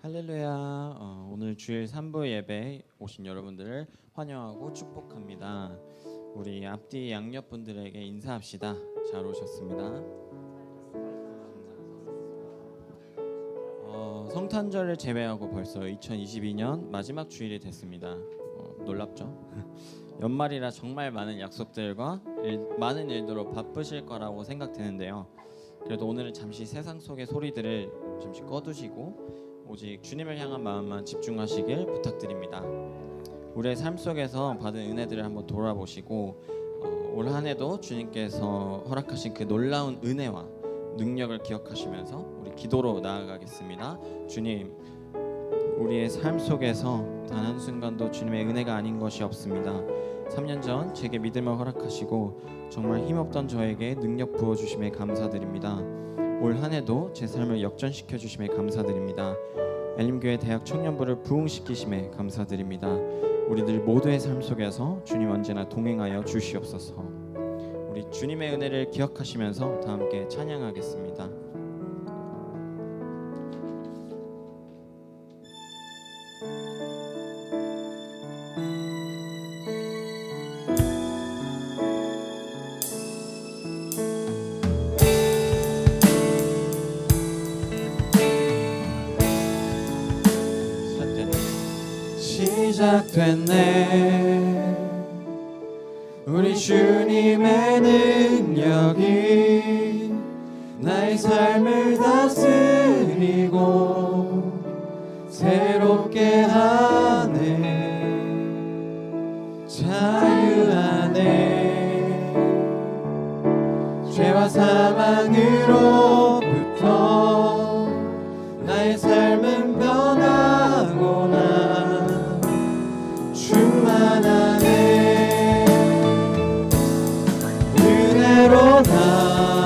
할렐루야. 어, 오늘 주일 3부 예배 오신 여러분들을 환영하고 축복합니다. 우리 앞뒤 양옆 분들에게 인사합시다. 잘 오셨습니다. 어, 성탄절을 제외하고 벌써 2022년 마지막 주일이 됐습니다. 어, 놀랍죠? 연말이라 정말 많은 약속들과 일, 많은 일들로 바쁘실 거라고 생각되는데요. 그래도 오늘은 잠시 세상 속의 소리들을 잠시 꺼두시고 오직 주님을 향한 마음만 집중하시길 부탁드립니다. 우리의 삶 속에서 받은 은혜들을 한번 돌아보시고 어, 올 한해도 주님께서 허락하신 그 놀라운 은혜와 능력을 기억하시면서 우리 기도로 나아가겠습니다. 주님, 우리의 삶 속에서 단 한 순간도 주님의 은혜가 아닌 것이 없습니다. 3년 전 제게 믿음을 허락하시고 정말 힘없던 저에게 능력 부어 주심에 감사드립니다. 올 한해도 제 삶을 역전시켜 주심에 감사드립니다. 엘림교회 대학 청년부를 부흥시키심에 감사드립니다. 우리들 모두의 삶 속에서 주님 언제나 동행하여 주시옵소서. 우리 주님의 은혜를 기억하시면서 다 함께 찬양하겠습니다. 시작됐네. 우리 주님의 능력이 은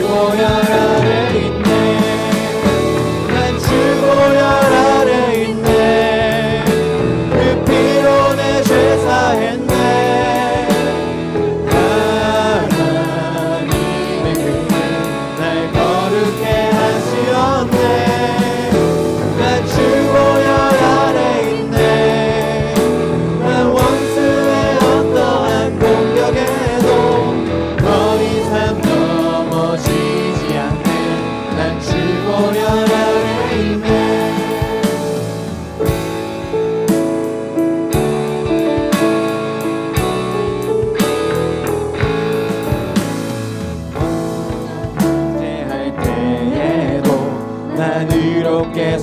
주보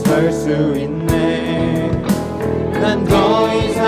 설 수 있네. 난 더 이상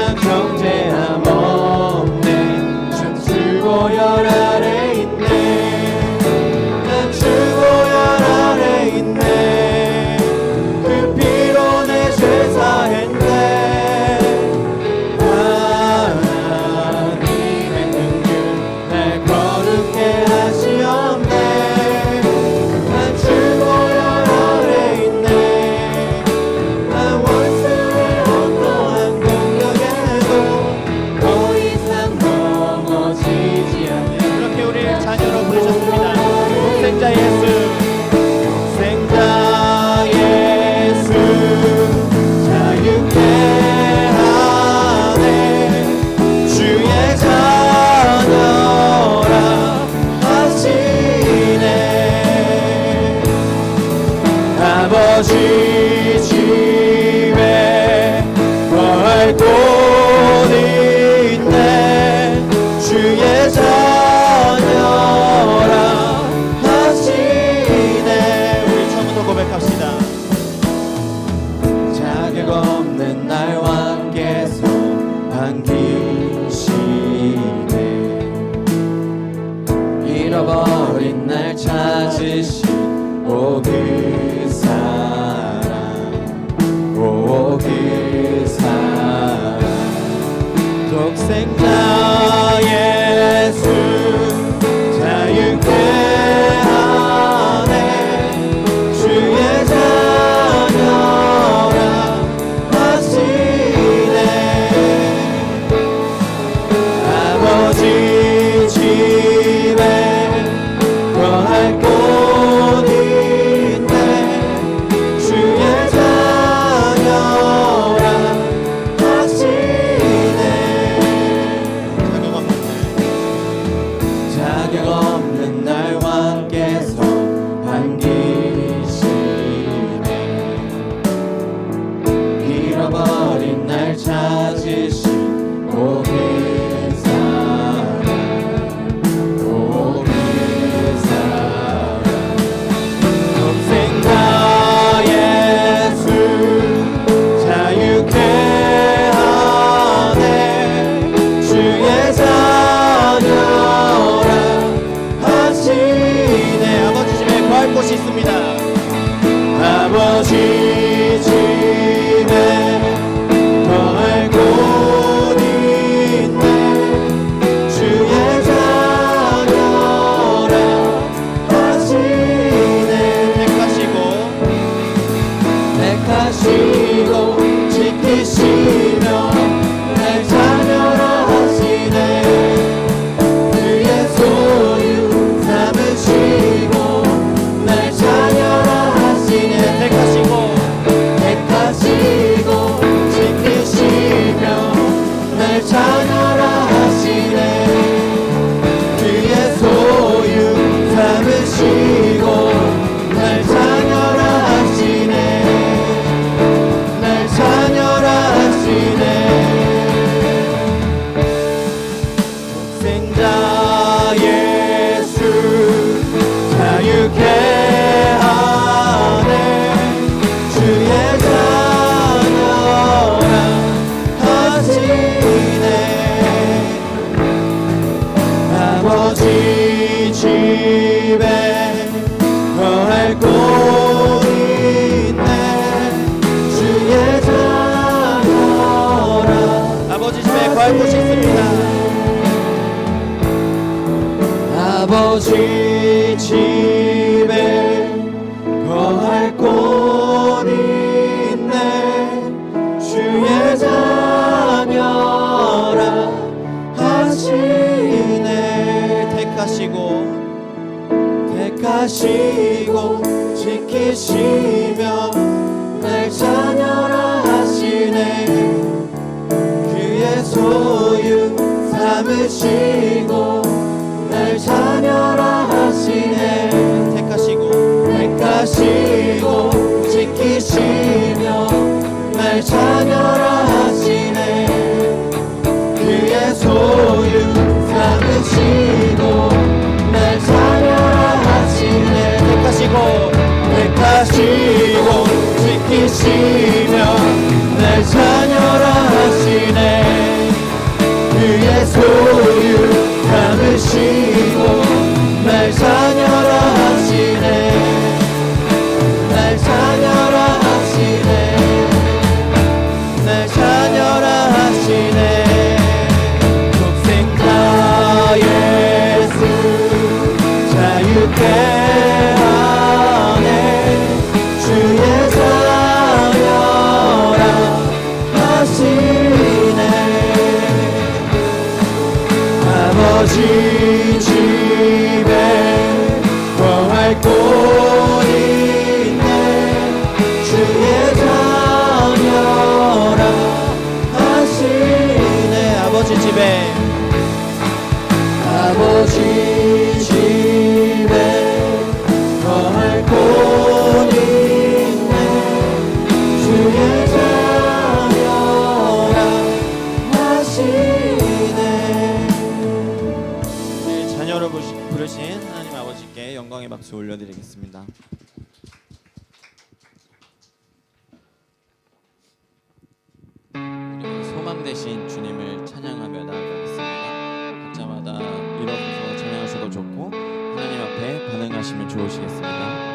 满天星 집에 거할 곳 있네. 주의 자녀라 하시네. 택하시고 택하시고 지키시며 날 자녀라 하시네. 그의 소유 삼으시네. 하시고 지키시며 날 자녀라. longe de 소망 되신 주님을 찬양하며 나아가겠습니다. 각자마다 일어서서 찬양하셔도 좋고 하나님 앞에 반응하시면 좋으시겠습니다.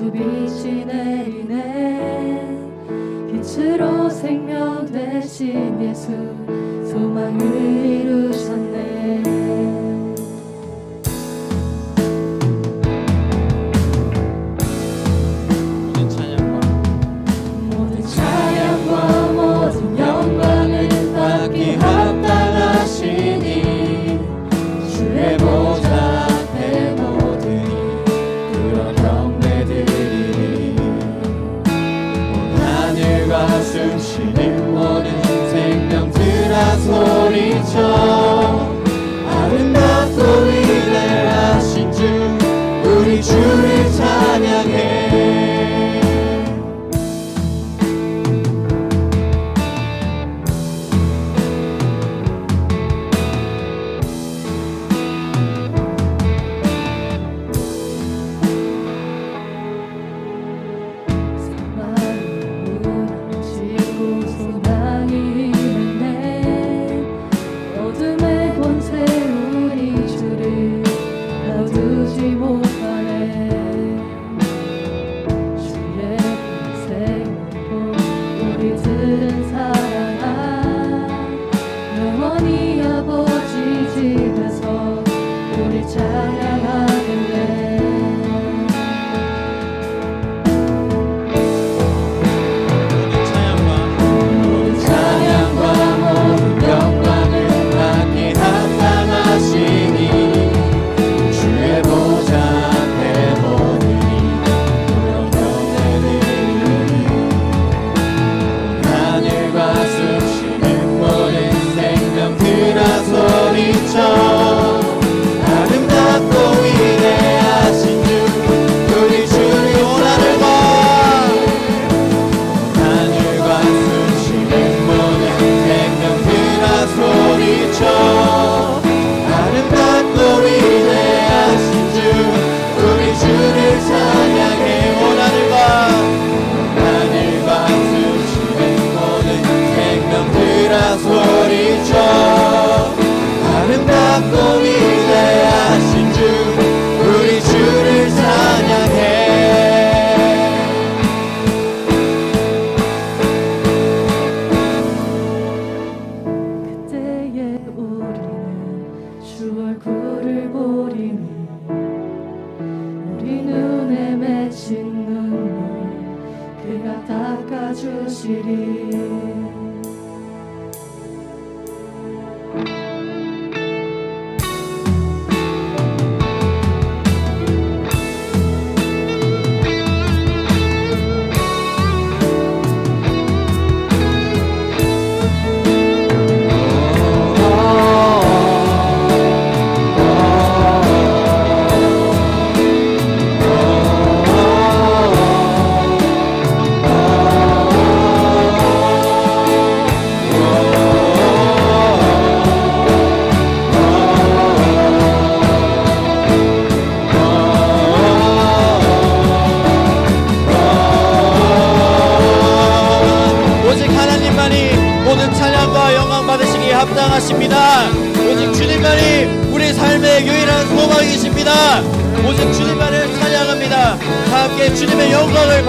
주 빛이 내리네. 빛으로 생명 되신 예수 소망을 내가 닦아주시리.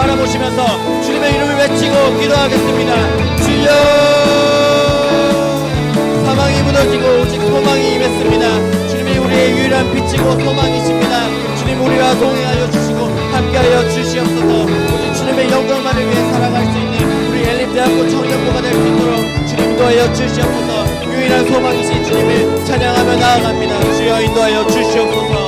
바라보시면서 주님의 이름을 외치고 기도하겠습니다. 주여 사망이 무너지고 오직 소망이 임했습니다. 주님이 우리의 유일한 빛이고 소망이십니다. 주님 우리와 동행하여 주시고 함께하여 주시옵소서 오직 주님의 영광만을 위해 살아갈 수 있는 우리 엘리트 학교 청년부가 될 수 있도록 주님 도하여 주시옵소서 유일한 소망이신 주님을 찬양하며 나아갑니다 주여 인도하여 주시옵소서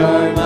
shine.